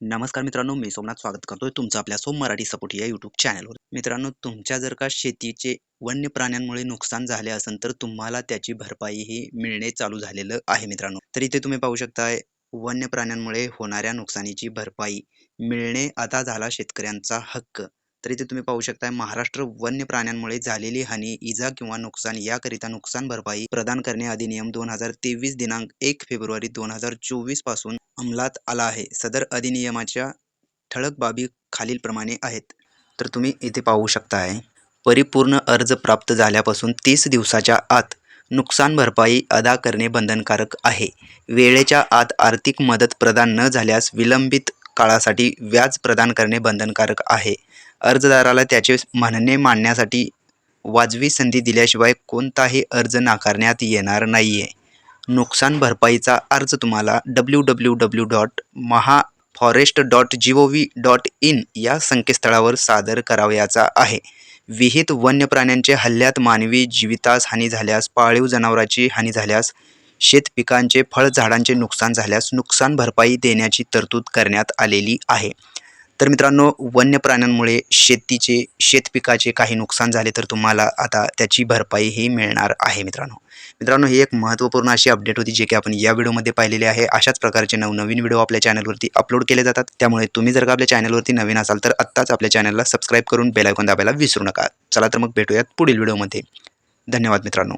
नमस्कार मित्रांनो मी सोमनाथ स्वागत करतोय तुमचं आपल्या सोम मराठी सपोर्ट या युट्यूब चॅनलवर मित्रांनो तुमच्या जर का शेतीचे वन्य प्राण्यांमुळे नुकसान झाले असेल तर तुम्हाला त्याची भरपाई ही मिळणे चालू झालेलं आहे मित्रांनो. तर इथे तुम्ही पाहू शकताय वन्य प्राण्यांमुळे होणाऱ्या नुकसानीची भरपाई मिळणे आता झाला शेतकऱ्यांचा हक्क. तर इथे तुम्ही पाहू शकताय महाराष्ट्र वन्य प्राण्यांमुळे झालेली हानी इजा किंवा नुकसान याकरिता नुकसान भरपाई प्रदान करणे अधिनियम दोन हजार तेवीस दिनांक एक फेब्रुवारी दोन हजार चोवीसपासून अंमलात आला आहे. सदर अधिनियमाच्या ठळक बाबी खालीलप्रमाणे आहेत. तर तुम्ही इथे पाहू शकताय परिपूर्ण अर्ज प्राप्त झाल्यापासून तीस दिवसाच्या आत नुकसान भरपाई अदा करणे बंधनकारक आहे. वेळेच्या आत आर्थिक मदत प्रदान न झाल्यास विलंबित काळासाठी व्याज प्रदान करणे बंधनकारक आहे. अर्जदाराला त्याचे म्हणणे मांडण्यासाठी वाजवी संधी दिल्याशिवाय कोणताही अर्ज नाकारण्यात येणार नाही आहे नुकसान भरपाईचा अर्ज तुम्हाला W W W dot Maha forest dot G O V dot in या संकेतस्थळावर सादर करावयाचा आहे. विहित वन्य प्राण्यांचे हल्ल्यात मानवी जीवितास हानी झाल्यास पाळीव जनावराची हानी झाल्यास शेत पिकांचे फळझाडांचे नुकसान झाल्यास नुकसान भरपाई देण्याची तरतूद करण्यात आलेली आहे. तर मित्रांनो वन्य प्राण्यांमुळे शेतीचे शेतपिकाचे काही नुकसान झाले तर तुम्हाला आता त्याची भरपाई ही मिळणार आहे मित्रांनो. मित्रांनो ही एक महत्त्वपूर्ण अशी अपडेट होती जे की आपण या व्हिडिओमध्ये पाहिलेली आहे. अशाच प्रकारचे नवनवीन व्हिडिओ आपल्या चॅनलवरती अपलोड केले जातात. त्यामुळे तुम्ही जर का आपल्या चॅनलवरती नवीन असाल तर आत्ताच आपल्या चॅनलला सबस्क्राईब करून बेलायकॉन दाबायला विसरू नका. चला तर मग भेटूयात पुढील व्हिडिओमध्ये. धन्यवाद मित्रांनो.